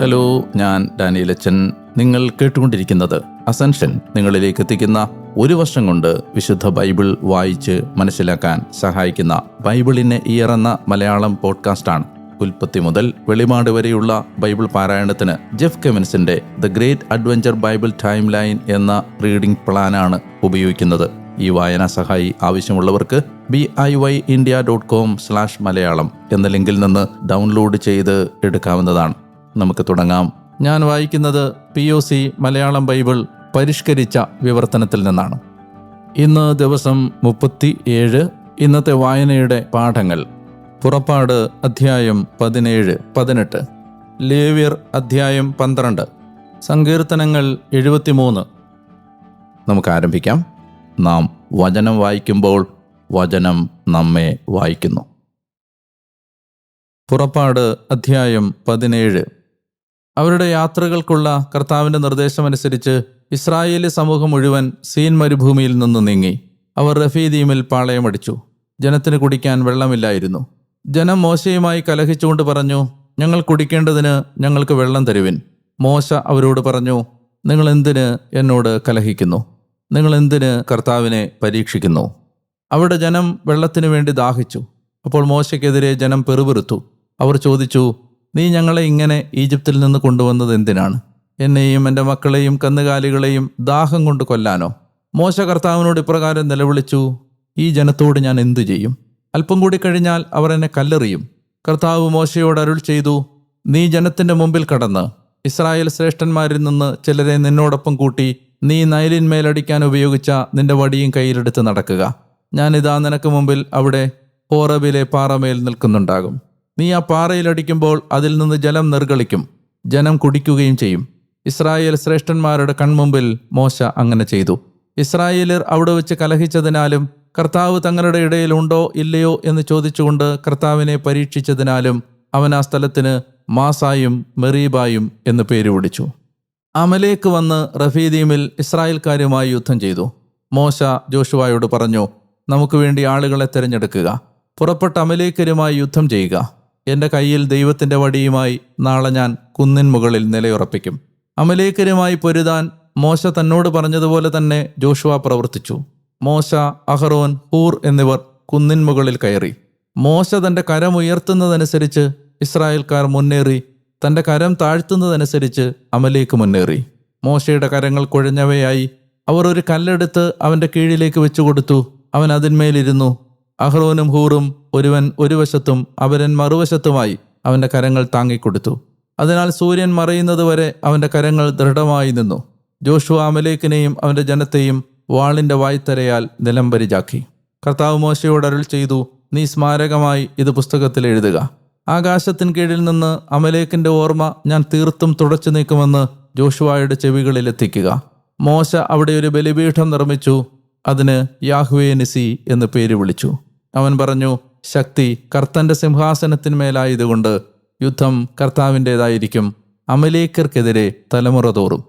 Hello ഞാൻ ഡാനിയലച്ചൻ നിങ്ങൾ കേട്ടുകൊണ്ടിരിക്കുന്നത് അസൻഷൻ നിങ്ങളിലേക്ക് എത്തിക്കുന്ന ഒരു വർഷം കൊണ്ട് വിശുദ്ധ ബൈബിൾ വായിച്ച് മനസ്സിലാക്കാൻ സഹായിക്കുന്ന ബൈബിളിനെ ഇയറന്ന മലയാളം പോഡ്കാസ്റ്റാണ്. ഉൽപ്പത്തി മുതൽ വെളിപാട് വരെയുള്ള ബൈബിൾ പാരായണത്തിന് Jeff കെമിൻസിന്റെ the great adventure Bible timeline എന്ന റീഡിംഗ് പ്ലാനാണ് ഉപയോഗിക്കുന്നത്. ഈ വായനാ സഹായി ആവശ്യമുള്ളവർക്ക് B I Y India dot com slash Malayalam എന്ന ലിങ്കിൽ നിന്ന് ഡൗൺലോഡ് ചെയ്ത് എടുക്കാവുന്നതാണ്. നമുക്ക് തുടങ്ങാം. ഞാൻ വായിക്കുന്നത് P O C Malayalam Bible പരിഷ്കരിച്ച വിവർത്തനത്തിൽ നിന്നാണ്. ഇന്ന് ദിവസം മുപ്പത്തി ഏഴ് ഇന്നത്തെ വായനയുടെ പാഠങ്ങൾ. പുറപ്പാട് അധ്യായം പതിനേഴ് പതിനെട്ട്. ലേവ്യർ അധ്യായം പന്ത്രണ്ട്. സങ്കീർത്തനങ്ങൾ എഴുപത്തിമൂന്ന്. നമുക്ക് ആരംഭിക്കാം. നാം വചനം വായിക്കുമ്പോൾ വചനം നമ്മെ വായിക്കുന്നു. പുറപ്പാട് അധ്യായം പതിനേഴ്. അവരുടെ യാത്രകൾക്കുള്ള കർത്താവിന്റെ നിർദ്ദേശമനുസരിച്ച് ഇസ്രായേലി സമൂഹം മുഴുവൻ സീൻ മരുഭൂമിയിൽ നിന്ന് നീങ്ങി. അവർ റഫീദീമിൽ പാളയമടിച്ചു. ജനത്തിന് കുടിക്കാൻ വെള്ളമില്ലായിരുന്നു. ജനം മോശയുമായി കലഹിച്ചുകൊണ്ട് പറഞ്ഞു ഞങ്ങൾ കുടിക്കേണ്ടതിന് ഞങ്ങൾക്ക് വെള്ളം തരുവിൻ. മോശ അവരോട് പറഞ്ഞു നിങ്ങൾ എന്തിന് എന്നോട് കലഹിക്കുന്നു? നിങ്ങൾ എന്തിന് കർത്താവിനെ പരീക്ഷിക്കുന്നു? അവിടെ ജനം വെള്ളത്തിനു വേണ്ടി ദാഹിച്ചു. അപ്പോൾ മോശയ്ക്കെതിരെ ജനം പെറുപിറുത്തു. അവർ ചോദിച്ചു നീ ഞങ്ങളെ ഇങ്ങനെ ഈജിപ്തിൽ നിന്ന് കൊണ്ടുവന്നത് എന്തിനാണ്? എന്നെയും എന്റെ മക്കളെയും കന്നുകാലികളെയും ദാഹം കൊണ്ട് കൊല്ലാനോ? മോശ കർത്താവിനോട് ഇപ്രകാരം നിലവിളിച്ചു ഈ ജനത്തോട് ഞാൻ എന്തു ചെയ്യും? അല്പം കൂടി കഴിഞ്ഞാൽ അവർ എന്നെ കല്ലെറിയും. കർത്താവ് മോശയോട് അരുൾ ചെയ്തു നീ ജനത്തിന്റെ മുമ്പിൽ കടന്ന് ഇസ്രായേൽ ശ്രേഷ്ഠന്മാരിൽ നിന്ന് ചിലരെ നിന്നോടൊപ്പം കൂട്ടി നീ നയലിന്മേലടിക്കാൻ ഉപയോഗിച്ച നിന്റെ വടിയും കയ്യിലെടുത്ത് നടക്കുക. ഞാനിതാ നിനക്ക് മുമ്പിൽ അവിടെ ഹോറബിലെ പാറമേൽ നിൽക്കുന്നുണ്ടാകും. നീ ആ പാറയിലടിക്കുമ്പോൾ അതിൽ നിന്ന് ജലം നിർഗളിക്കും ജനം കുടിക്കുകയും ചെയ്യും. ഇസ്രായേൽ ശ്രേഷ്ഠന്മാരുടെ കൺമുമ്പിൽ മോശ അങ്ങനെ ചെയ്തു. ഇസ്രായേലർ അവിടെ വെച്ച് കലഹിച്ചതിനാലും കർത്താവ് തങ്ങളുടെ ഇടയിൽ ഉണ്ടോ ഇല്ലയോ എന്ന് ചോദിച്ചുകൊണ്ട് കർത്താവിനെ പരീക്ഷിച്ചതിനാലും അവൻ ആ സ്ഥലത്തിന് മാസായും മെറീബായും എന്ന് പേര് വിളിച്ചു. അമലേക്ക് വന്ന് റഫീദീമിൽ ഇസ്രായേൽക്കാരുമായി യുദ്ധം ചെയ്തു. മോശ ജോഷുവായോട് പറഞ്ഞു നമുക്ക് വേണ്ടി ആളുകളെ തിരഞ്ഞെടുക്കുക. പുറപ്പെട്ട അമലേക്കരുമായി യുദ്ധം ചെയ്യുക. എന്റെ കയ്യിൽ ദൈവത്തിന്റെ വടിയുമായി നാളെ ഞാൻ കുന്നിൻ മുകളിൽ നിലയുറപ്പിക്കും. അമലേക്കരുമായി പൊരുതാൻ മോശ തന്നോട് പറഞ്ഞതുപോലെ തന്നെ ജോഷുവ പ്രവർത്തിച്ചു. മോശ അഹറോൻ ഹൂർ എന്നിവർ കുന്നിൻ മുകളിൽ കയറി. മോശ തന്റെ കരമുയർത്തുന്നതനുസരിച്ച് ഇസ്രായേൽക്കാർ മുന്നേറി തന്റെ കരം താഴ്ത്തുന്നതനുസരിച്ച് അമലേക്ക് മുന്നേറി. മോശയുടെ കരങ്ങൾ കുഴഞ്ഞവയായി അവർ ഒരു കല്ലെടുത്ത് അവന്റെ കീഴിലേക്ക് വെച്ചു കൊടുത്തു അവൻ അതിന്മേലിരുന്നു അഹ്റോനും ഹൂറും ഒരുവൻ ഒരു വശത്തും അവരൻ മറുവശത്തുമായി അവന്റെ കരങ്ങൾ താങ്ങിക്കൊടുത്തു. അതിനാൽ സൂര്യൻ മറയുന്നതുവരെ അവന്റെ കരങ്ങൾ ദൃഢമായി നിന്നു. ജോഷുവ അമലേക്കിനെയും അവന്റെ ജനത്തെയും വാളിന്റെ വായ്ത്തരയാൽ നിലംപരിചാക്കി. കർത്താവ് മോശയോട് അരുൾ ചെയ്തു നീ സ്മാരകമായി ഇത് പുസ്തകത്തിൽ എഴുതുക. ആകാശത്തിന് കീഴിൽ നിന്ന് അമലേക്കിന്റെ ഓർമ്മ ഞാൻ തീർത്തും തുടച്ചു നീക്കുമെന്ന് ജോഷുവായുടെ ചെവികളിൽ എത്തിക്കുക. മോശ അവിടെ ഒരു ബലിപീഠം നിർമ്മിച്ചു അതിന് യാഹ്വേ നിസി എന്ന് പേര് വിളിച്ചു. അവൻ പറഞ്ഞു ശക്തി കർത്തന്റെ സിംഹാസനത്തിന്മേലായതുകൊണ്ട് യുദ്ധം കർത്താവിന്റെതായിരിക്കും അമലേക്കർക്കെതിരെ തലമുറ തോറും.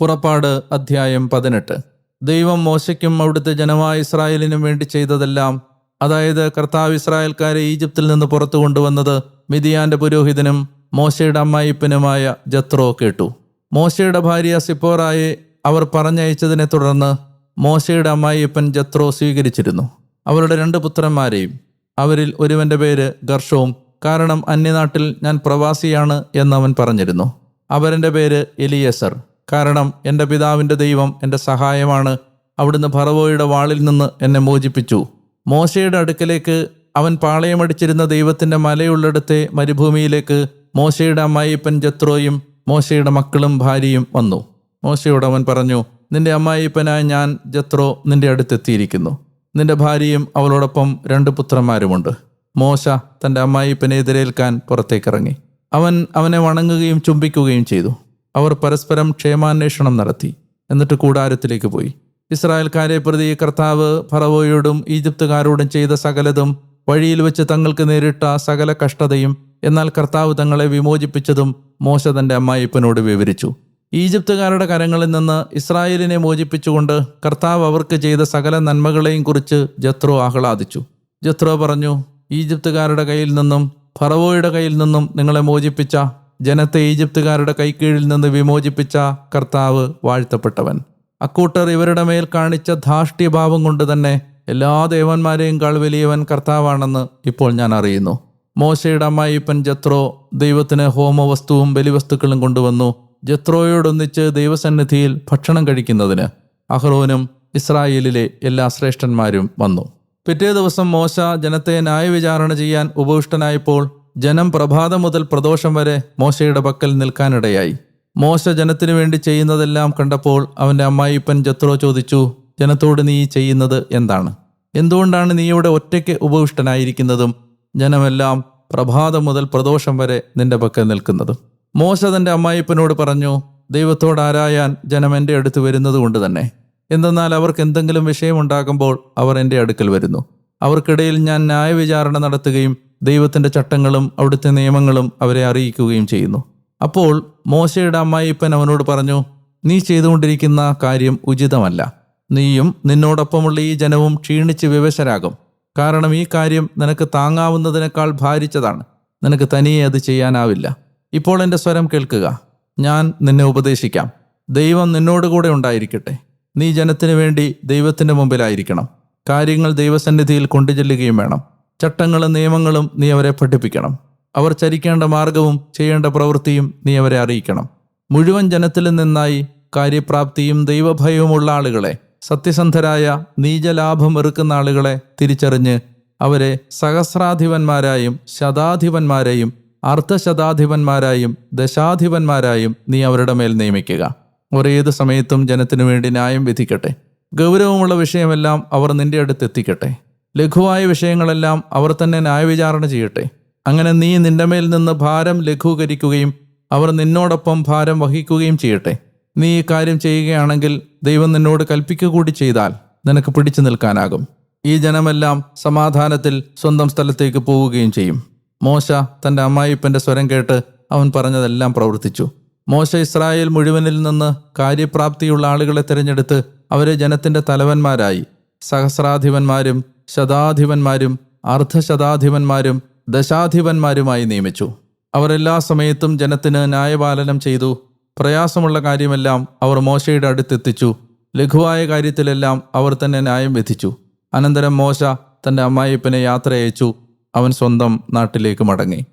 പുറപ്പാട് അധ്യായം പതിനെട്ട്. ദൈവം മോശയ്ക്കും അവിടുത്തെ ജനമായ ഇസ്രായേലിനും വേണ്ടി ചെയ്തതെല്ലാം അതായത് കർത്താവ് ഇസ്രായേൽക്കാരെ ഈജിപ്തിൽ നിന്ന് പുറത്തു കൊണ്ടുവന്നത് മിതിയാന്റെ പുരോഹിതനും മോശയുടെ അമ്മായിപ്പനുമായ ജത്രോ കേട്ടു. മോശയുടെ ഭാര്യ സിപ്പോറായെ അവർ പറഞ്ഞയച്ചതിനെ തുടർന്ന് മോശയുടെ അമ്മായിയപ്പൻ ജത്രോ സ്വീകരിച്ചിരുന്നു. അവരുടെ രണ്ട് പുത്രന്മാരെയും. അവരിൽ ഒരുവന്റെ പേര് ഗർഷവും കാരണം അന്യനാട്ടിൽ ഞാൻ പ്രവാസിയാണ് എന്നവൻ പറഞ്ഞിരുന്നു. അവരന്റെ പേര് എലിയസർ കാരണം എന്റെ പിതാവിന്റെ ദൈവം എന്റെ സഹായമാണ് അവിടുന്ന് ഭറവോയുടെ വാളിൽ നിന്ന് എന്നെ മോചിപ്പിച്ചു. മോശയുടെ അടുക്കലേക്ക് അവൻ പാളയമടിച്ചിരുന്ന ദൈവത്തിന്റെ മലയുള്ളിടത്തെ മരുഭൂമിയിലേക്ക് മോശയുടെ അമ്മായിപ്പൻ ജത്രോയും മോശയുടെ മക്കളും ഭാര്യയും വന്നു. മോശയോട് അവൻ പറഞ്ഞു നിന്റെ അമ്മായിപ്പനായ ഞാൻ ജത്രോ നിന്റെ അടുത്തെത്തിയിരിക്കുന്നു. നിന്റെ ഭാര്യയും അവളോടൊപ്പം രണ്ട് പുത്രന്മാരുമുണ്ട്. മോശ തന്റെ അമ്മായിപ്പനെ എതിരേൽക്കാൻ പുറത്തേക്കിറങ്ങി. അവൻ അവനെ വണങ്ങുകയും ചുംബിക്കുകയും ചെയ്തു. അവർ പരസ്പരം ക്ഷേമാന്വേഷണം നടത്തി. എന്നിട്ട് കൂടാരത്തിലേക്ക് പോയി. ഇസ്രായേൽക്കാരെ പ്രതി കർത്താവ് ഫറവോയോടും ഈജിപ്തുകാരോടും ചെയ്ത സകലതും വഴിയിൽ വെച്ച് തങ്ങൾക്ക് നേരിട്ട സകല കഷ്ടതയും എന്നാൽ കർത്താവ് തങ്ങളെ വിമോചിപ്പിച്ചതും മോശ തന്റെ അമ്മായിപ്പനോട് വിവരിച്ചു. ഈജിപ്തുകാരുടെ കരങ്ങളിൽ നിന്ന് ഇസ്രായേലിനെ മോചിപ്പിച്ചുകൊണ്ട് കർത്താവ് അവർക്ക് ചെയ്ത സകല നന്മകളെയും കുറിച്ച് ജത്രോ ആഹ്ലാദിച്ചു. ജത്രോ പറഞ്ഞു ഈജിപ്തുകാരുടെ കയ്യിൽ നിന്നും ഫറവോയുടെ കയ്യിൽ നിന്നും നിങ്ങളെ മോചിപ്പിച്ച ജനത്തെ ഈജിപ്തുകാരുടെ കൈക്കീഴിൽ നിന്ന് വിമോചിപ്പിച്ച കർത്താവ് വാഴ്ത്തപ്പെട്ടവൻ. അക്കൂട്ടർ ഇവരുടെ മേൽ കാണിച്ച ധാഷ്ട്യഭാവം കൊണ്ട് തന്നെ എല്ലാ ദേവന്മാരെയും കാൾ വലിയവൻ കർത്താവാണെന്ന് ഇപ്പോൾ ഞാൻ അറിയുന്നു. മോശയുടെ അമ്മായിപ്പൻ ജത്രോ ദൈവത്തിന് ഹോമവസ്തുവും ബലിവസ്തുക്കളും കൊണ്ടുവന്നു. ജത്രോയോടൊന്നിച്ച് ദൈവസന്നിധിയിൽ ഭക്ഷണം കഴിക്കുന്നതിന് അഹ്റോനും ഇസ്രായേലിലെ എല്ലാ ശ്രേഷ്ഠന്മാരും വന്നു. പിറ്റേ ദിവസം മോശ ജനത്തെ ന്യായവിചാരണ ചെയ്യാൻ ഉപവിഷ്ടനായപ്പോൾ ജനം പ്രഭാതം മുതൽ പ്രദോഷം വരെ മോശയുടെ പക്കൽ നിൽക്കാനിടയായി. മോശ ജനത്തിനു വേണ്ടി ചെയ്യുന്നതെല്ലാം കണ്ടപ്പോൾ അവന്റെ അമ്മായിപ്പൻ ജത്രോ ചോദിച്ചു ജനത്തോട് നീ ചെയ്യുന്നത് എന്താണ്? എന്തുകൊണ്ടാണ് നീ ഇവിടെ ഒറ്റയ്ക്ക് ഉപവിഷ്ടനായിരിക്കുന്നതും ജനമെല്ലാം പ്രഭാതം മുതൽ പ്രദോഷം വരെ നിന്റെ പക്കൽ നിൽക്കുന്നതും? മോശ തന്റെ അമ്മായിപ്പനോട് പറഞ്ഞു ദൈവത്തോട് ആരായാൻ ജനം എന്റെ അടുത്ത് വരുന്നത് കൊണ്ട് തന്നെ. എന്തെന്നാൽ അവർക്ക് എന്തെങ്കിലും വിഷയമുണ്ടാകുമ്പോൾ അവർ എന്റെ അടുക്കൽ വരുന്നു. അവർക്കിടയിൽ ഞാൻ ന്യായവിചാരണ നടത്തുകയും ദൈവത്തിന്റെ ചട്ടങ്ങളും അവിടുത്തെ നിയമങ്ങളും അവരെ അറിയിക്കുകയും ചെയ്യുന്നു. അപ്പോൾ മോശയുടെ അമ്മായിപ്പൻ അവനോട് പറഞ്ഞു നീ ചെയ്തുകൊണ്ടിരിക്കുന്ന കാര്യം ഉചിതമല്ല. നീയും നിന്നോടൊപ്പമുള്ള ഈ ജനവും ക്ഷീണിച്ച് വിവശരാകും. കാരണം ഈ കാര്യം നിനക്ക് താങ്ങാവുന്നതിനേക്കാൾ ഭാരിച്ചതാണ്. നിനക്ക് തനിയെ അത് ചെയ്യാനാവില്ല. ഇപ്പോൾ എന്റെ സ്വരം കേൾക്കുക. ഞാൻ നിന്നെ ഉപദേശിക്കാം. ദൈവം നിന്നോടുകൂടെ ഉണ്ടായിരിക്കട്ടെ. നീ ജനത്തിനു വേണ്ടി ദൈവത്തിന്റെ മുമ്പിലായിരിക്കണം. കാര്യങ്ങൾ ദൈവസന്നിധിയിൽ കൊണ്ടുചെല്ലുകയും വേണം. ചട്ടങ്ങളും നിയമങ്ങളും നീ അവരെ പഠിപ്പിക്കണം. അവർ ചരിക്കേണ്ട മാർഗവും ചെയ്യേണ്ട പ്രവൃത്തിയും നീ അവരെ അറിയിക്കണം. മുഴുവൻ ജനത്തിൽ നിന്നായി കാര്യപ്രാപ്തിയും ദൈവഭയവുമുള്ള ആളുകളെ സത്യസന്ധരായ നീചലാഭം വെറുക്കുന്ന ആളുകളെ തിരിച്ചറിഞ്ഞ് അവരെ സഹസ്രാധിപന്മാരായും ശതാധിപന്മാരെയും അർദ്ധശതാധിപന്മാരായും ദശാധിപന്മാരായും നീ അവരുടെ മേൽ നിയമിക്കുക. ഒരേത് സമയത്തും ജനത്തിനു വേണ്ടി ന്യായം വിധിക്കട്ടെ. ഗൗരവമുള്ള വിഷയമെല്ലാം അവർ നിന്റെ അടുത്ത് എത്തിക്കട്ടെ. ലഘുവായ വിഷയങ്ങളെല്ലാം അവർ തന്നെ ന്യായവിചാരണ ചെയ്യട്ടെ. അങ്ങനെ നീ നിന്റെ മേൽ നിന്ന് ഭാരം ലഘൂകരിക്കുകയും അവർ നിന്നോടൊപ്പം ഭാരം വഹിക്കുകയും ചെയ്യട്ടെ. നീ ഈ കാര്യം ചെയ്യുകയാണെങ്കിൽ ദൈവം നിന്നോട് കൽപ്പിക്കുക കൂടി ചെയ്താൽ നിനക്ക് പിടിച്ചു നിൽക്കാനാകും. ഈ ജനമെല്ലാം സമാധാനത്തിൽ സ്വന്തം സ്ഥലത്തേക്ക് പോവുകയും ചെയ്യും. മോശ തന്റെ അമ്മായിപ്പന്റെ സ്വരം കേട്ട് അവൻ പറഞ്ഞതെല്ലാം പ്രവർത്തിച്ചു. മോശ ഇസ്രായേൽ മുഴുവനിൽ നിന്ന് കാര്യപ്രാപ്തിയുള്ള ആളുകളെ തിരഞ്ഞെടുത്ത് അവരെ ജനത്തിന്റെ തലവന്മാരായി. സഹസ്രാധിപന്മാരും ശതാധിപന്മാരും അർദ്ധശതാധിപന്മാരും ദശാധിപന്മാരുമായി നിയമിച്ചു. അവരെല്ലാ സമയത്തും ജനത്തിന് ന്യായപാലനം ചെയ്തു. പ്രയാസമുള്ള കാര്യമെല്ലാം അവർ മോശയുടെ അടുത്തെത്തിച്ചു. ലഘുവായ കാര്യത്തിലെല്ലാം അവർ തന്നെ ന്യായം വിധിച്ചു. അനന്തരം മോശ തന്റെ അമ്മായിപ്പനെ യാത്ര അയച്ചു അവൻ സ്വന്തം നാട്ടിലേക്ക് മടങ്ങി.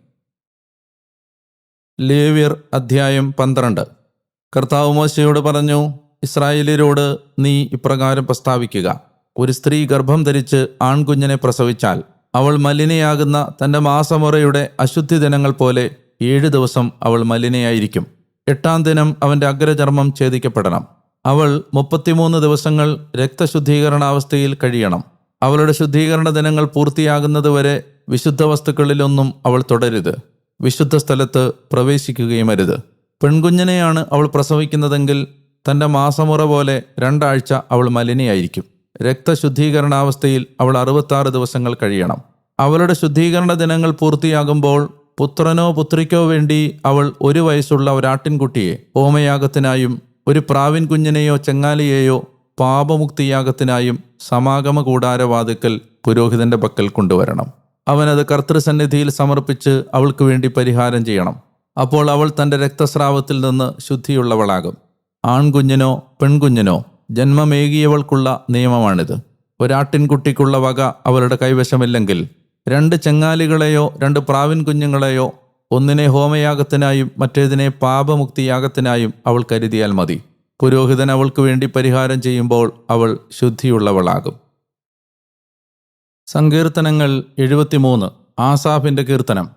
ലേവ്യർ അധ്യായം പന്ത്രണ്ട്. കർത്താവ് മോശയോട് പറഞ്ഞു ഇസ്രായേലിയരോട് നീ ഇപ്രകാരം പ്രസ്താവിക്കുക. ഒരു സ്ത്രീ ഗർഭം ധരിച്ച് ആൺകുഞ്ഞിനെ പ്രസവിച്ചാൽ അവൾ മലിനയാകുന്ന തന്റെ മാസമുറയുടെ അശുദ്ധി ദിനങ്ങൾ പോലെ ഏഴ് ദിവസം അവൾ മലിനയായിരിക്കും. എട്ടാം ദിനം അവന്റെ അഗ്രചർമ്മം ഛേദിക്കപ്പെടണം. അവൾ മുപ്പത്തിമൂന്ന് ദിവസങ്ങൾ രക്തശുദ്ധീകരണാവസ്ഥയിൽ കഴിയണം. അവളുടെ ശുദ്ധീകരണ ദിനങ്ങൾ പൂർത്തിയാകുന്നതുവരെ വിശുദ്ധ വസ്തുക്കളിലൊന്നും അവൾ തുടരുത്. വിശുദ്ധ സ്ഥലത്ത് പ്രവേശിക്കുകയും അരുത് പെൺകുഞ്ഞിനെയാണ് അവൾ പ്രസവിക്കുന്നതെങ്കിൽ തന്റെ മാസമുറ പോലെ രണ്ടാഴ്ച അവൾ മലിനയായിരിക്കും. രക്തശുദ്ധീകരണാവസ്ഥയിൽ അവൾ അറുപത്താറ് ദിവസങ്ങൾ കഴിയണം. അവളുടെ ശുദ്ധീകരണ ദിനങ്ങൾ പൂർത്തിയാകുമ്പോൾ പുത്രനോ പുത്രിക്കോ വേണ്ടി അവൾ ഒരു വയസ്സുള്ള ഒരാട്ടിൻകുട്ടിയെ ഹോമയാഗത്തിനായും ഒരു പ്രാവിൻ കുഞ്ഞിനെയോ ചെങ്ങാലിയെയോ പാപമുക്തിയാഗത്തിനായും സമാഗമ കൂടാരവാതുക്കൽ പുരോഹിതന്റെ പക്കൽ കൊണ്ടുവരണം. അവനത് കർത്തൃസന്നിധിയിൽ സമർപ്പിച്ച് അവൾക്ക് വേണ്ടി പരിഹാരം ചെയ്യണം. അപ്പോൾ അവൾ തന്റെ രക്തസ്രാവത്തിൽ നിന്ന് ശുദ്ധിയുള്ളവളാകും. ആൺകുഞ്ഞിനോ പെൺകുഞ്ഞിനോ ജന്മമേകിയവൾക്കുള്ള നിയമമാണിത്. ഒരാട്ടിൻകുട്ടിക്കുള്ള വക അവരുടെ കൈവശമില്ലെങ്കിൽ രണ്ട് ചെങ്ങാലികളെയോ രണ്ട് പ്രാവിൻ കുഞ്ഞുങ്ങളെയോ ഒന്നിനെ ഹോമയാഗത്തിനായും മറ്റേതിനെ പാപമുക്തിയാഗത്തിനായും അവൾ കരുതിയാൽ മതി. പുരോഹിതൻ അവൾക്ക് വേണ്ടി പരിഹാരം ചെയ്യുമ്പോൾ അവൾ ശുദ്ധിയുള്ളവളാകും. സങ്കീർത്തനങ്ങൾ എഴുപത്തിമൂന്ന് ആസാഫിന്റെ കീർത്തനം.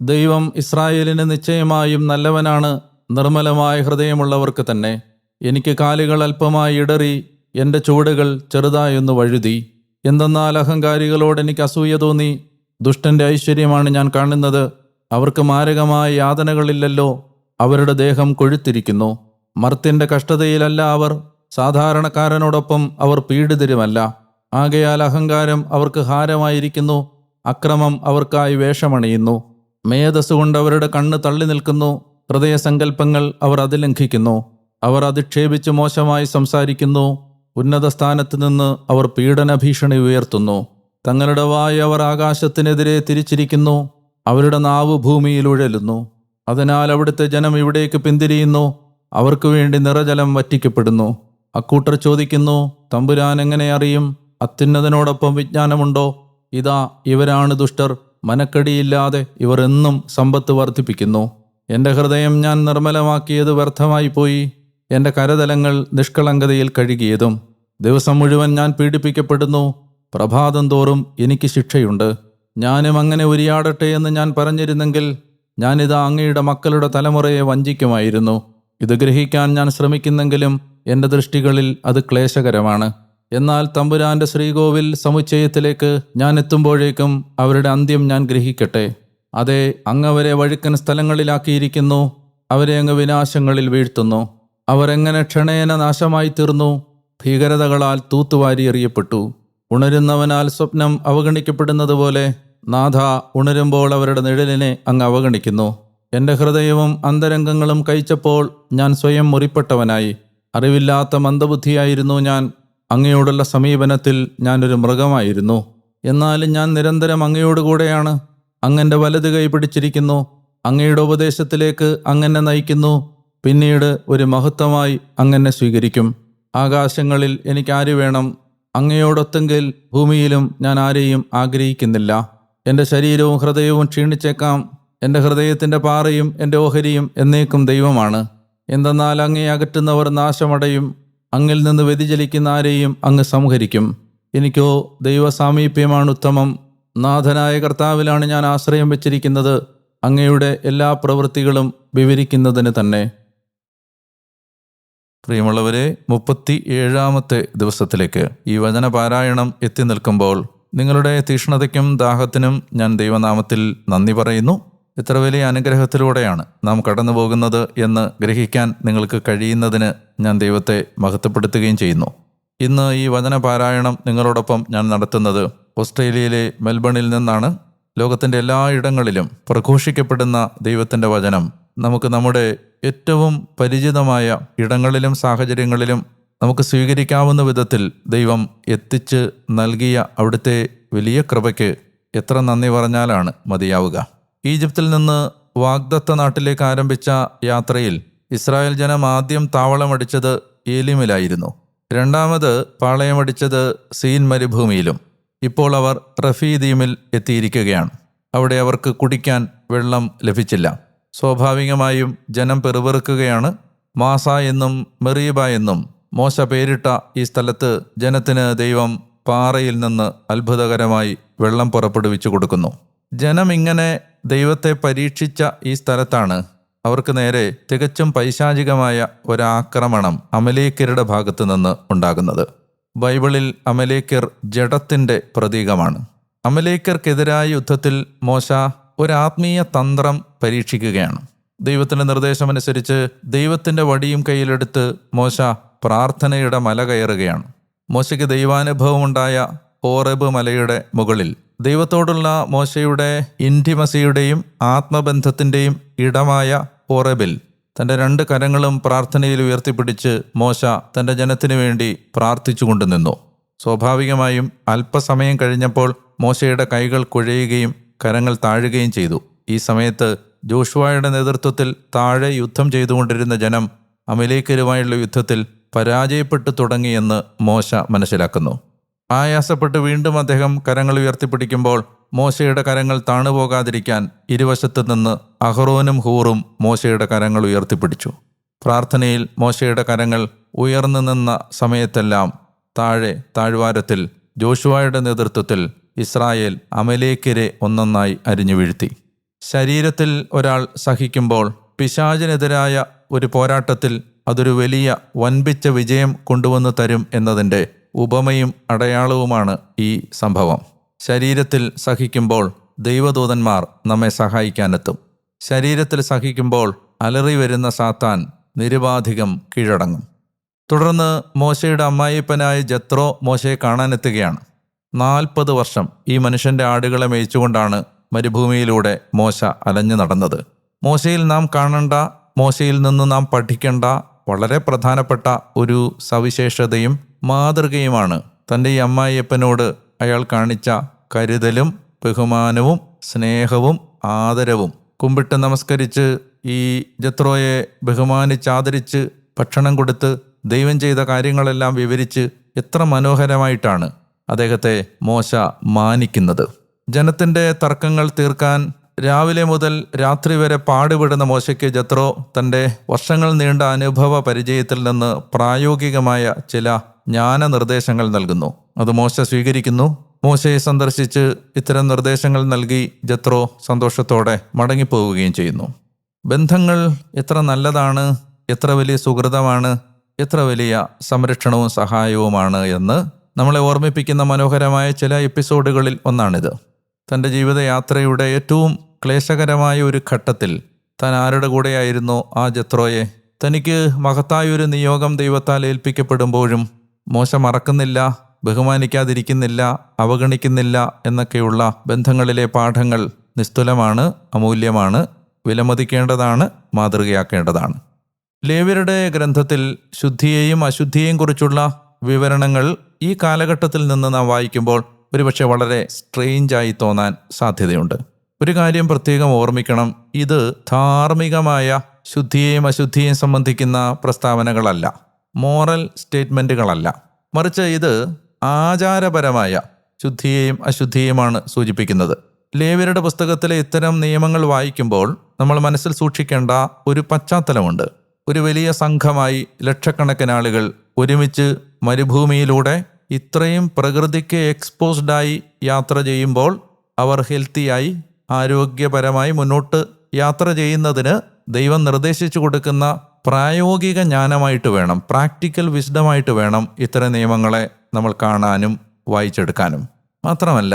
ദൈവം ഇസ്രായേലിന് നിശ്ചയമായും നല്ലവനാണ് നിർമ്മലമായ ഹൃദയമുള്ളവർക്ക് തന്നെ. എനിക്ക് കാലുകൾ അല്പമായി ഇടറി എന്റെ ചുവടുകൾ ചെറുതായൊന്ന് വഴുതി. എന്തെന്നാൽ അഹങ്കാരികളോട് എനിക്ക് അസൂയ തോന്നി. ദുഷ്ടന്റെ ഐശ്വര്യമാണ് ഞാൻ കാണുന്നത്. അവർക്ക് മാരകമായ യാതനകളില്ലല്ലോ. അവരുടെ ദേഹം കൊഴുത്തിരിക്കുന്നു. മർത്തിന്റെ കഷ്ടതയിലല്ല അവർ. സാധാരണക്കാരനോടൊപ്പം അവർ പീഡിതരുമല്ല. ആകയാൽ അഹങ്കാരം അവർക്ക് ഹാരമായിരിക്കുന്നു അക്രമം അവർക്കായി വേഷമണിയുന്നു. മേധസ് കൊണ്ട് അവരുടെ കണ്ണ് തള്ളി നിൽക്കുന്നു ഹൃദയസങ്കല്പങ്ങൾ അവർ അതിലംഘിക്കുന്നു. അവർ അധിക്ഷേപിച്ച് മോശമായി സംസാരിക്കുന്നു ഉന്നത സ്ഥാനത്ത് നിന്ന് അവർ പീഡന ഭീഷണി ഉയർത്തുന്നു. തങ്ങളുടെ വായ അവർ ആകാശത്തിനെതിരെ തിരിച്ചിരിക്കുന്നു അവരുടെ നാവ് ഭൂമിയിൽ ഉഴലുന്നു. അതിനാൽ അവിടുത്തെ ജനം ഇവിടേക്ക് പിന്തിരിയുന്നു അവർക്ക് വേണ്ടി നിറജലം വറ്റിക്കപ്പെടുന്നു. അക്കൂട്ടർ ചോദിക്കുന്നു തമ്പുരാൻ എങ്ങനെ അറിയും? അത്യുന്നതനോടൊപ്പം വിജ്ഞാനമുണ്ടോ? ഇതാ ഇവരാണ് ദുഷ്ടർ. മനക്കടിയില്ലാതെ ഇവർ എന്നും സമ്പത്ത് വർദ്ധിപ്പിക്കുന്നു. എന്റെ ഹൃദയം ഞാൻ നിർമ്മലമാക്കിയത് വ്യർത്ഥമായി പോയി. എന്റെ കരതലങ്ങൾ നിഷ്കളങ്കതയിൽ കഴുകിയതും. ദിവസം മുഴുവൻ ഞാൻ പീഡിപ്പിക്കപ്പെടുന്നു. പ്രഭാതം തോറും എനിക്ക് ശിക്ഷയുണ്ട്. ഞാനും അങ്ങനെ ഉരിയാടട്ടെ എന്ന് ഞാൻ പറഞ്ഞിരുന്നെങ്കിൽ ഞാനിതാ അങ്ങയുടെ മക്കളുടെ തലമുറയെ വഞ്ചിക്കുമായിരുന്നു. ഇത് ഗ്രഹിക്കാൻ ഞാൻ ശ്രമിക്കുന്നെങ്കിലും എന്റെ ദൃഷ്ടികളിൽ അത് ക്ലേശകരമാണ്. എന്നാൽ തമ്പുരാന്റെ ശ്രീകോവിൽ സമുച്ചയത്തിലേക്ക് ഞാൻ എത്തുമ്പോഴേക്കും അവരുടെ അന്ത്യം ഞാൻ ഗ്രഹിക്കട്ടെ. അതെ അങ്ങവരെ വഴുക്കൻ സ്ഥലങ്ങളിലാക്കിയിരിക്കുന്നു അവരെ അങ്ങ് വിനാശങ്ങളിൽ വീഴ്ത്തുന്നു. അവർ എങ്ങനെ ക്ഷണേന നാശമായി തീർന്നു? ഭീകരതകളാൽ തൂത്തുവാരി എറിയപ്പെട്ടു. ഉണരുന്നവനാൽ സ്വപ്നം അവഗണിക്കപ്പെടുന്നത് പോലെ നാഥ ഉണരുമ്പോൾ അവരുടെ നിഴലിനെ അങ്ങ് അവഗണിക്കുന്നു. എന്റെ ഹൃദയവും അന്തരംഗങ്ങളും കഴിച്ചപ്പോൾ ഞാൻ സ്വയം മുറിപ്പെട്ടവനായി. അറിവില്ലാത്ത മന്ദബുദ്ധിയായിരുന്നു ഞാൻ. അങ്ങയോടുള്ള സമീപനത്തിൽ ഞാനൊരു മൃഗമായിരുന്നു. എന്നാലും ഞാൻ നിരന്തരം അങ്ങയോട് കൂടെയാണ്. അങ്ങന്റെ വലത് കൈ പിടിച്ചിരിക്കുന്നു. അങ്ങയുടെ ഉപദേശത്തിലേക്ക് അങ്ങനെ നയിക്കുന്നു. പിന്നീട് ഒരു മഹത്വമായി അങ്ങനെ സ്വീകരിക്കും. ആകാശങ്ങളിൽ എനിക്ക് ആര് വേണം. അങ്ങയോടൊത്തെങ്കിൽ ഭൂമിയിലും ഞാൻ ആരെയും ആഗ്രഹിക്കുന്നില്ല. എന്റെ ശരീരവും ഹൃദയവും ക്ഷീണിച്ചേക്കാം. എന്റെ ഹൃദയത്തിന്റെ പാറയും എന്റെ ഓഹരിയും എന്നേക്കും ദൈവമാണ്. എന്തെന്നാൽ അങ്ങേ അകറ്റുന്നവർ നാശമടയും. അങ്ങിൽ നിന്ന് വ്യതിചലിക്കുന്ന ആരെയും അങ്ങ് സംഹരിക്കും. എനിക്കോ ദൈവസാമീപ്യമാണ് ഉത്തമം. നാഥനായ കർത്താവിലാണ് ഞാൻ ആശ്രയം വെച്ചിരിക്കുന്നത്. അങ്ങയുടെ എല്ലാ പ്രവൃത്തികളും വിവരിക്കുന്നതിന് തന്നെ. പ്രിയമുള്ളവരെ മുപ്പത്തി ഏഴാമത്തെ ദിവസത്തിലേക്ക് ഈ വചന പാരായണം എത്തി നിൽക്കുമ്പോൾ നിങ്ങളുടെ തീഷ്ണതയ്ക്കും ദാഹത്തിനും ഞാൻ ദൈവനാമത്തിൽ നന്ദി പറയുന്നു. എത്ര വലിയ അനുഗ്രഹത്തിലൂടെയാണ് നാം കടന്നു പോകുന്നത് എന്ന് ഗ്രഹിക്കാൻ നിങ്ങൾക്ക് കഴിയുന്നതിന് ഞാൻ ദൈവത്തെ മഹത്വപ്പെടുത്തുകയും ചെയ്യുന്നു. ഇന്ന് ഈ വചന പാരായണം നിങ്ങളോടൊപ്പം ഞാൻ നടത്തുന്നത് ഓസ്ട്രേലിയയിലെ മെൽബണിൽ നിന്നാണ്. ലോകത്തിന്റെ എല്ലായിടങ്ങളിലും പ്രഘോഷിക്കപ്പെടുന്ന ദൈവത്തിന്റെ വചനം നമുക്ക് നമ്മുടെ ഏറ്റവും പരിചിതമായ ഇടങ്ങളിലും സാഹചര്യങ്ങളിലും നമുക്ക് സ്വീകരിക്കാവുന്ന വിധത്തിൽ ദൈവം എത്തിച്ച് നൽകിയ അവിടുത്തെ വലിയ കൃപയ്ക്ക് എത്ര നന്ദി പറഞ്ഞാലാണ് മതിയാവുക. ഈജിപ്തിൽ നിന്ന് വാഗ്ദത്ത നാട്ടിലേക്ക് ആരംഭിച്ച യാത്രയിൽ ഇസ്രായേൽ ജനം ആദ്യം താവളമടിച്ചത് ഏലിമിലായിരുന്നു. രണ്ടാമത് പാളയമടിച്ചത് സീൻ മരുഭൂമിയിലും. ഇപ്പോൾ അവർ റഫീദീമിൽ എത്തിയിരിക്കുകയാണ്. അവിടെ അവർക്ക് കുടിക്കാൻ വെള്ളം ലഭിച്ചില്ല. സ്വാഭാവികമായും ജനം പെറുപെറുക്കുകയാണ്. മാസ എന്നും മെറീബ എന്നും മോശ പേരിട്ട ഈ സ്ഥലത്ത് ജനത്തിന് ദൈവം പാറയിൽ നിന്ന് അത്ഭുതകരമായി വെള്ളം പുറപ്പെടുവിച്ചു കൊടുക്കുന്നു. ജനം ഇങ്ങനെ ദൈവത്തെ പരീക്ഷിച്ച ഈ സ്ഥലത്താണ് അവർക്ക് നേരെ തികച്ചും പൈശാചികമായ ഒരാക്രമണം അമലേക്കരുടെ ഭാഗത്തു നിന്ന് ഉണ്ടാകുന്നത്. ബൈബിളിൽ അമലേക്കർ ജഡത്തിന്റെ പ്രതീകമാണ്. അമലേക്കർക്കെതിരായ യുദ്ധത്തിൽ മോശ ഒരു ആത്മീയ തന്ത്രം പരീക്ഷിക്കുകയാണ്. ദൈവത്തിന്റെ നിർദ്ദേശമനുസരിച്ച് ദൈവത്തിന്റെ വടിയും കയ്യിലെടുത്ത് മോശ പ്രാർത്ഥനയുടെ മല കയറുകയാണ്. മോശയ്ക്ക് ദൈവാനുഭവമുണ്ടായ ഹോറബ് മലയുടെ മുകളിൽ ദൈവത്തോടുള്ള മോശയുടെ ഇന്റിമസിയുടെയും ആത്മബന്ധത്തിന്റെയും ഇടമായ ഹോറബിൽ തന്റെ രണ്ട് കരങ്ങളും പ്രാർത്ഥനയിൽ ഉയർത്തിപ്പിടിച്ച് മോശ തന്റെ ജനത്തിനു വേണ്ടി പ്രാർത്ഥിച്ചുകൊണ്ട് നിന്നു. സ്വാഭാവികമായും അല്പസമയം കഴിഞ്ഞപ്പോൾ മോശയുടെ കൈകൾ കുഴയുകയും കരങ്ങൾ താഴുകയും ചെയ്തു. ഈ സമയത്ത് ജോഷുവായുടെ നേതൃത്വത്തിൽ താഴെ യുദ്ധം ചെയ്തുകൊണ്ടിരുന്ന ജനം അമലേക്കരുമായുള്ള യുദ്ധത്തിൽ പരാജയപ്പെട്ടു തുടങ്ങിയെന്ന് മോശ മനസ്സിലാക്കുന്നു. ആയാസപ്പെട്ട് വീണ്ടും അദ്ദേഹം കരങ്ങൾ ഉയർത്തിപ്പിടിക്കുമ്പോൾ മോശയുടെ കരങ്ങൾ താണുപോകാതിരിക്കാൻ ഇരുവശത്ത് നിന്ന് അഹ്റോനും ഹൂറും മോശയുടെ കരങ്ങൾ ഉയർത്തിപ്പിടിച്ചു. പ്രാർത്ഥനയിൽ മോശയുടെ കരങ്ങൾ ഉയർന്നു നിന്ന സമയത്തെല്ലാം താഴെ താഴ്വാരത്തിൽ ജോഷുവായുടെ നേതൃത്വത്തിൽ ഇസ്രായേൽ അമലേക്കരെ ഒന്നൊന്നായി അരിഞ്ഞു വീഴ്ത്തി. ശരീരത്തിൽ ഒരാൾ സഹിക്കുമ്പോൾ പിശാചിനെതിരായ ഒരു പോരാട്ടത്തിൽ അതൊരു വലിയ വൻപിച്ച വിജയം കൊണ്ടുവന്നു തരും എന്നതിന്റെ ഉപമയും അടയാളവുമാണ് ഈ സംഭവം. ശരീരത്തിൽ സഹിക്കുമ്പോൾ ദൈവദൂതന്മാർ നമ്മെ സഹായിക്കാനെത്തും. ശരീരത്തിൽ സഹിക്കുമ്പോൾ അലറി വരുന്ന സാത്താൻ നിരുപാധികം കീഴടങ്ങും. തുടർന്ന് മോശയുടെ അമ്മായിപ്പനായ ജത്രോ മോശയെ കാണാനെത്തുകയാണ്. നാൽപ്പത് വർഷം ഈ മനുഷ്യന്റെ ആടുകളെ മേയിച്ചുകൊണ്ടാണ് മരുഭൂമിയിലൂടെ മോശ അലഞ്ഞു നടന്നത്. മോശയിൽ നാം കാണേണ്ട മോശയിൽ നിന്ന് നാം പഠിക്കേണ്ട വളരെ പ്രധാനപ്പെട്ട ഒരു സവിശേഷതയും മാതൃകയുമാണ്. തന്റെ ഈ അമ്മായിയപ്പനോട് അയാൾ കാണിച്ച കരുതലും ബഹുമാനവും സ്നേഹവും ആദരവും. കുമ്പിട്ട് നമസ്കരിച്ച് ഈ ജത്രോയെ ബഹുമാനിച്ചാദരിച്ച് ഭക്ഷണം കൊടുത്ത് ദൈവം ചെയ്ത കാര്യങ്ങളെല്ലാം വിവരിച്ച് എത്ര മനോഹരമായിട്ടാണ് അദ്ദേഹത്തെ മോശ മാനിക്കുന്നത്. ജനത്തിന്റെ തർക്കങ്ങൾ തീർക്കാൻ രാവിലെ മുതൽ രാത്രി വരെ പാടുപെടുന്ന മോശയ്ക്ക് ജത്രോ തന്റെ വർഷങ്ങൾ നീണ്ട അനുഭവ പരിചയത്തിൽ നിന്ന് പ്രായോഗികമായ ചില ജ്ഞാന നിർദ്ദേശങ്ങൾ നൽകുന്നു. അത് മോശ സ്വീകരിക്കുന്നു. മോശയെ സന്ദർശിച്ച് ഇത്തരം നിർദ്ദേശങ്ങൾ നൽകി ജത്രോ സന്തോഷത്തോടെ മടങ്ങിപ്പോവുകയും ചെയ്യുന്നു. ബന്ധങ്ങൾ എത്ര നല്ലതാണ് എത്ര വലിയ സുഹൃതമാണ് എത്ര വലിയ സംരക്ഷണവും സഹായവുമാണ് എന്ന് നമ്മളെ ഓർമ്മിപ്പിക്കുന്ന മനോഹരമായ ചില എപ്പിസോഡുകളിൽ ഒന്നാണിത്. തന്റെ ജീവിതയാത്രയുടെ ഏറ്റവും ക്ലേശകരമായ ഒരു ഘട്ടത്തിൽ താൻ ആരുടെ കൂടെയായിരുന്നു ആ ജത്രോയെ? തനിക്ക് മഹത്തായൊരു നിയോഗം ദൈവത്താൽ ഏൽപ്പിക്കപ്പെടുമ്പോഴും മോശം മറക്കുന്നില്ല ബഹുമാനിക്കാതിരിക്കുന്നില്ല അവഗണിക്കുന്നില്ല എന്നൊക്കെയുള്ള ബന്ധങ്ങളിലെ പാഠങ്ങൾ നിസ്തുലമാണ് അമൂല്യമാണ് വിലമതിക്കേണ്ടതാണ് മാതൃകയാക്കേണ്ടതാണ്. ലേവ്യരുടെ ഗ്രന്ഥത്തിൽ ശുദ്ധിയെയും അശുദ്ധിയെയും കുറിച്ചുള്ള വിവരണങ്ങൾ ഈ കാലഘട്ടത്തിൽ നിന്ന് നാം വായിക്കുമ്പോൾ ഒരുപക്ഷെ വളരെ സ്ട്രെയിഞ്ചായി തോന്നാൻ സാധ്യതയുണ്ട്. ഒരു കാര്യം പ്രത്യേകം ഓർമ്മിക്കണം. ഇത് ധാർമ്മികമായ ശുദ്ധിയെയും അശുദ്ധിയെയും സംബന്ധിക്കുന്ന പ്രസ്താവനകളല്ല. മോറൽ സ്റ്റേറ്റ്മെന്റുകളല്ല മറിച്ച് ഇത് ആചാരപരമായ ശുദ്ധിയെയും അശുദ്ധിയെയുമാണ് സൂചിപ്പിക്കുന്നത്. ലേവ്യരുടെ പുസ്തകത്തിലെ ഇത്തരം നിയമങ്ങൾ വായിക്കുമ്പോൾ നമ്മൾ മനസ്സിൽ സൂക്ഷിക്കേണ്ട ഒരു പശ്ചാത്തലമുണ്ട്. ഒരു വലിയ സംഘമായി ലക്ഷക്കണക്കിന് ആളുകൾ ഒരുമിച്ച് മരുഭൂമിയിലൂടെ ഇത്രയും പ്രകൃതിക്ക് എക്സ്പോസ്ഡായി യാത്ര ചെയ്യുമ്പോൾ അവർ ഹെൽത്തിയായി ആരോഗ്യപരമായി മുന്നോട്ട് യാത്ര ചെയ്യുന്നതിന് ദൈവം നിർദ്ദേശിച്ചു കൊടുക്കുന്ന പ്രായോഗിക ജ്ഞാനമായിട്ട് വേണം പ്രാക്ടിക്കൽ വിശദമായിട്ട് വേണം ഇത്തരം നിയമങ്ങളെ നമ്മൾ കാണാനും വായിച്ചെടുക്കാനും. മാത്രമല്ല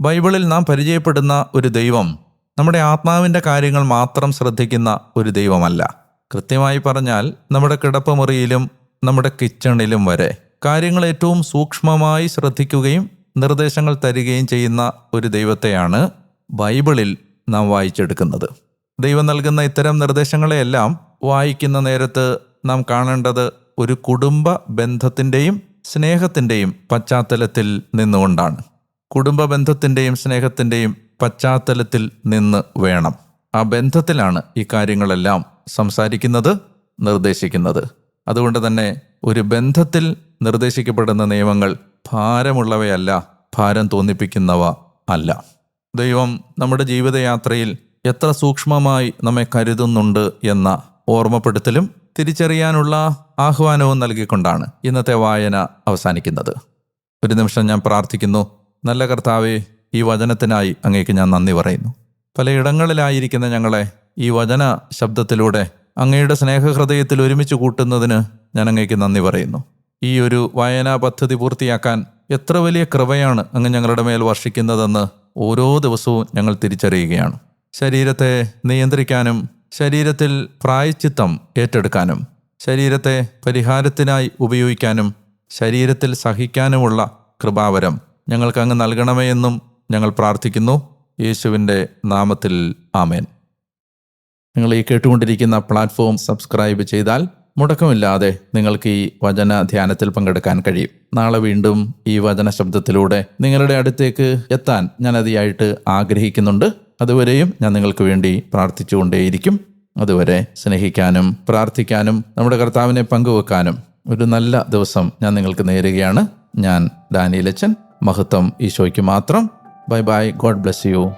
ബൈബിളിൽ നാം പരിചയപ്പെടുന്ന ഒരു ദൈവം നമ്മുടെ ആത്മാവിന്റെ കാര്യങ്ങൾ മാത്രം ശ്രദ്ധിക്കുന്ന ഒരു ദൈവമല്ല. കൃത്യമായി പറഞ്ഞാൽ നമ്മുടെ കിടപ്പുമുറിയിലും നമ്മുടെ കിച്ചണിലും വരെ കാര്യങ്ങൾ ഏറ്റവും സൂക്ഷ്മമായി ശ്രദ്ധിക്കുകയും നിർദ്ദേശങ്ങൾ തരികയും ചെയ്യുന്ന ഒരു ദൈവത്തെയാണ് ബൈബിളിൽ നാം വായിച്ചെടുക്കുന്നത്. ദൈവം നൽകുന്ന ഇത്തരം നിർദ്ദേശങ്ങളെയെല്ലാം വായിക്കുന്ന നേരത്ത് നാം കാണേണ്ടത് ഒരു കുടുംബ ബന്ധത്തിന്റെയും സ്നേഹത്തിന്റെയും പശ്ചാത്തലത്തിൽ നിന്നുകൊണ്ടാണ്. കുടുംബ ബന്ധത്തിന്റെയും സ്നേഹത്തിന്റെയും പശ്ചാത്തലത്തിൽ നിന്ന് വേണം. ആ ബന്ധത്തിലാണ് ഈ കാര്യങ്ങളെല്ലാം സംസാരിക്കുന്നത് നിർദ്ദേശിക്കുന്നത്. അതുകൊണ്ട് തന്നെ ഒരു ബന്ധത്തിൽ നിർദ്ദേശിക്കപ്പെടുന്ന നിയമങ്ങൾ ഭാരമുള്ളവയല്ല ഭാരം തോന്നിപ്പിക്കുന്നവ അല്ല. ദൈവം നമ്മുടെ ജീവിതയാത്രയിൽ എത്ര സൂക്ഷ്മമായി നമ്മെ കരുതുന്നുണ്ട് എന്ന ഓർമ്മപ്പെടുത്തലും തിരിച്ചറിയാനുള്ള ആഹ്വാനവും നൽകിക്കൊണ്ടാണ് ഇന്നത്തെ വായന അവസാനിക്കുന്നത്. ഒരു നിമിഷം ഞാൻ പ്രാർത്ഥിക്കുന്നു. നല്ല കർത്താവെ ഈ വചനത്തിനായി അങ്ങേക്ക് ഞാൻ നന്ദി പറയുന്നു. പലയിടങ്ങളിലായിരിക്കുന്ന ഞങ്ങളെ ഈ വചന ശബ്ദത്തിലൂടെ അങ്ങയുടെ സ്നേഹഹൃദയത്തിൽ ഒരുമിച്ച് കൂട്ടുന്നതിന് ഞാൻ അങ്ങേക്ക് നന്ദി പറയുന്നു. ഈ ഒരു വായനാ പദ്ധതി പൂർത്തിയാക്കാൻ എത്ര വലിയ കൃപയാണ് അങ്ങ് ഞങ്ങളുടെ മേൽ വർഷിക്കുന്നതെന്ന് ഓരോ ദിവസവും ഞങ്ങൾ തിരിച്ചറിയുകയാണ്. ശരീരത്തെ നിയന്ത്രിക്കാനും ശരീരത്തിൽ പ്രായച്ചിത്തം ഏറ്റെടുക്കാനും ശരീരത്തെ പരിഹാരത്തിനായി ഉപയോഗിക്കാനും ശരീരത്തിൽ സഹിക്കാനുമുള്ള കൃപാവരം ഞങ്ങൾക്ക് അങ്ങ് നൽകണമേ എന്നും ഞങ്ങൾ പ്രാർത്ഥിക്കുന്നു. യേശുവിന്റെ നാമത്തിൽ ആമേൻ. നിങ്ങൾ ഈ കേട്ടുകൊണ്ടിരിക്കുന്ന പ്ലാറ്റ്ഫോം സബ്സ്ക്രൈബ് ചെയ്താൽ മുടക്കമില്ലാതെ നിങ്ങൾക്ക് ഈ വചന ധ്യാനത്തിൽ പങ്കെടുക്കാൻ കഴിയും. നാളെ വീണ്ടും ഈ വചന ശബ്ദത്തിലൂടെ നിങ്ങളുടെ അടുത്തേക്ക് എത്താൻ ഞാൻ അതിയായിട്ട് ആഗ്രഹിക്കുന്നുണ്ട്. അതുവരെയും ഞാൻ നിങ്ങൾക്ക് വേണ്ടി പ്രാർത്ഥിച്ചുകൊണ്ടേയിരിക്കും. അതുവരെ സ്നേഹിക്കാനും പ്രാർത്ഥിക്കാനും നമ്മുടെ കർത്താവിനെ പങ്കുവെക്കാനും ഒരു നല്ല ദിവസം ഞാൻ നിങ്ങൾക്ക് നേരുകയാണ്. ഞാൻ ഡാനിയിലച്ചൻ മഹത്വം ഈശോയ്ക്ക് മാത്രം. Bye bye. God bless you.